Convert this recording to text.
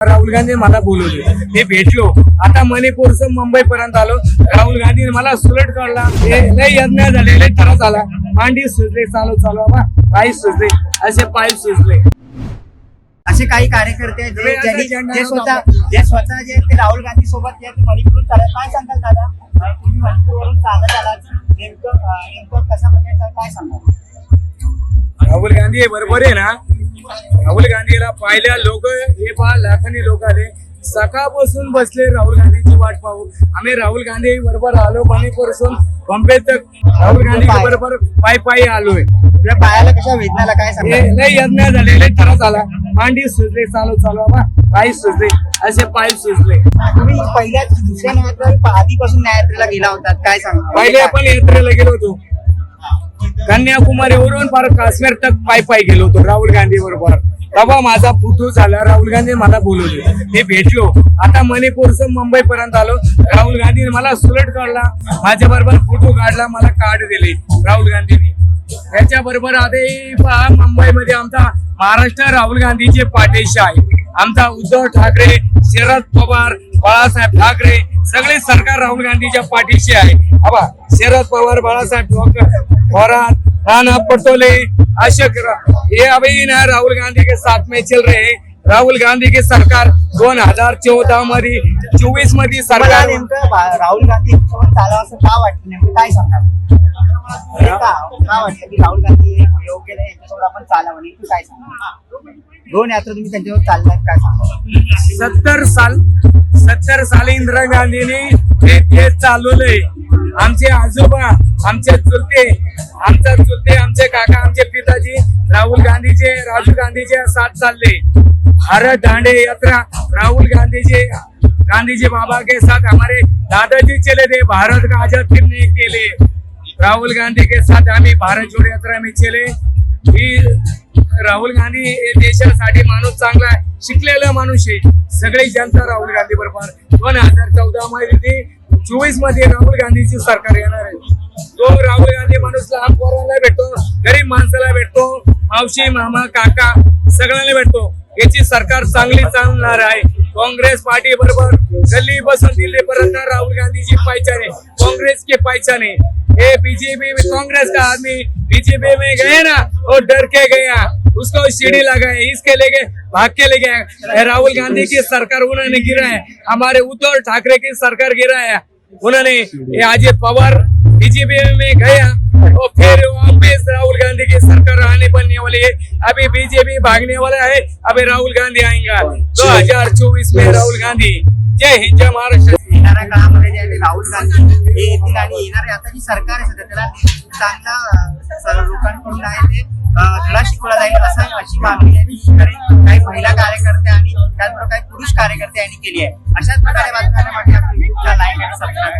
राहुल गांधी मला बोलवले. मी भेटलो. आता मणिपूरचं मुंबई पर्यंत आलो. राहुल गांधीने मला सुलट काढला. हे लय यज्ञ झाले लय त्रास झाला. मांडी सुजले चालू चालू. बाबा पाय सुजले. असे पाय सुजले. असे काही कार्यकर्ते आहेत जे ज्यांनी स्वतः. जे स्वतः जे ते राहुल गांधी सोबत जे मणिपूरून चालत काय सांगाल दादा? अं, तुम्ही मणिपूरवरून चालत आलात. नेमकं अं, नेमकं कसा म्हणजे काय सांगाल? राहुल गांधी हे बरोबर आहे ना? राहुल गांधीला पाहिल्या लोक हे पहा लाखांनी लोक आले. सकाळपासून बसले राहुल गांधीची वाट पाहू. आम्ही राहुल गांधी बरोबर आलो मणिपूरसून बॉम्बे तक राहुल गांधी बरोबर पायी पायी आलोय. पायाला कशा वेदनाला काय हे लय यज्ञ झाले लय त्रास झाला मांडी सुजले चालू चालू बाबा पाय सुजले असे पाय सुजले. तुम्ही पहिल्याच दुसऱ्या नव्यात आधीपासून न्यायात्रेला गेला होतात काय सांगा पहिले आपण यात्रेला गेलो होतो. कन्याकुमारीवरून फार काश्मीर तक पायी पायी गेलो होतो राहुल गांधी बरोबर. बाबा माझा फुटू झाला राहुल गांधी मला बोलवले. मी भेटलो. आता मणिपूरचं मुंबई पर्यंत आलो. राहुल गांधीने मला सुलट काढला. माझ्या बरोबर फोटो काढला मला कार्ड दिले. राहुल गांधीने. याच्या बरोबर आता पहा मुंबईमध्ये आमचा महाराष्ट्र राहुल गांधीचे पाठीशी आहे. आमचा उद्धव ठाकरे शरद पवार बाळासाहेब ठाकरे सगळे सरकार राहुल गांधीच्या पाठीशी आहे. आबा शरद पवार बाळासाहेब ठाकरे थोरात राणा पटोले अशोक ये अभी ना राहुल गांधी के साथ में चल रहे हैं. राहुल गांधी के सरकार दोन हजार चौदा मध्ये चोवीसमध्ये सरकार राहुल गांधी असं का वाटतं नेमकं? काय हे? का की राहुल गांधी हे योग्य नाही यांच्यासोबत आपण चालावं नेमकं? काय सांगाल? दोन यात्रा तुम्ही त्यांच्यासोबत चाललात काय सांगाल? सत्तर साल सत्तर साली इंदिरा गांधीने हे देश चालवलंय. आमचे आजोबा आमचे चुलते आमचा चुलते आमचे काका आमचे पिताजी राहुल गांधीचे राजीव गांधीचे साथ चालले. भारत दांडे यात्रा राहुल गांधीचे गांधीजी बाबा के साथ हमारे दादाजी चले थे भारत का आजाद करने के लिए. राहुल गांधी के साथ हमें भारत जोडो यात्रा में चले. की राहुल गांधी हे देशासाठी माणूस चांगला आहे शिकलेला माणूस आहे. सगळी जनता राहुल गांधी बरोबर. दोन हजार चौदा मध्ये चोवीसमध्ये राहुल गांधीची सरकार येणार आहे. तो राहुल गांधी माणूस लहान पोराला भेटतो गरीब माणसाला भेटतो मावशी मामा काका सगळ्यांना भेटतो. याची सरकार चांगली चालणार आहे. काँग्रेस पार्टी बरोबर गल्ली पासून दिल्ली पर्यंत राहुल गांधी जी पहचाने कांग्रेस की पहचाने ये बीजेपी में कांग्रेस का आदमी बीजेपी में गए ना और डर के गया उसको सीढ़ी लगाए इसके लेके भाग के ले गया राहुल गांधी की सरकार उन्होंने गिरा है। हमारे उद्धव ठाकरे की सरकार गिरा है। उन्होंने ये अजित पवार बीजेपी में गया और फिर वापस राहुल गांधी की सरकार आने बनने वाली है। अभी बीजेपी भागने वाला है अभी राहुल गांधी आएगा। 2024 में राहुल गांधी जय हिंद जय महाराष्ट्र. येणाऱ्या काळामध्ये जे आहे राहुल गांधी हे येतील आणि येणारे आता जी सरकार आहे त्याला चांगला लोकांकडून आहे ते धडा शिकवला जाईल असं अशी मागणी आहे. काही महिला कार्यकर्ते आणि त्याचबरोबर काही पुरुष कार्यकर्ते यांनी केली आहे. अशाच प्रकारे बातम्यांना आपल्या युट्यूबला लाईक आणि सबस्क्राईब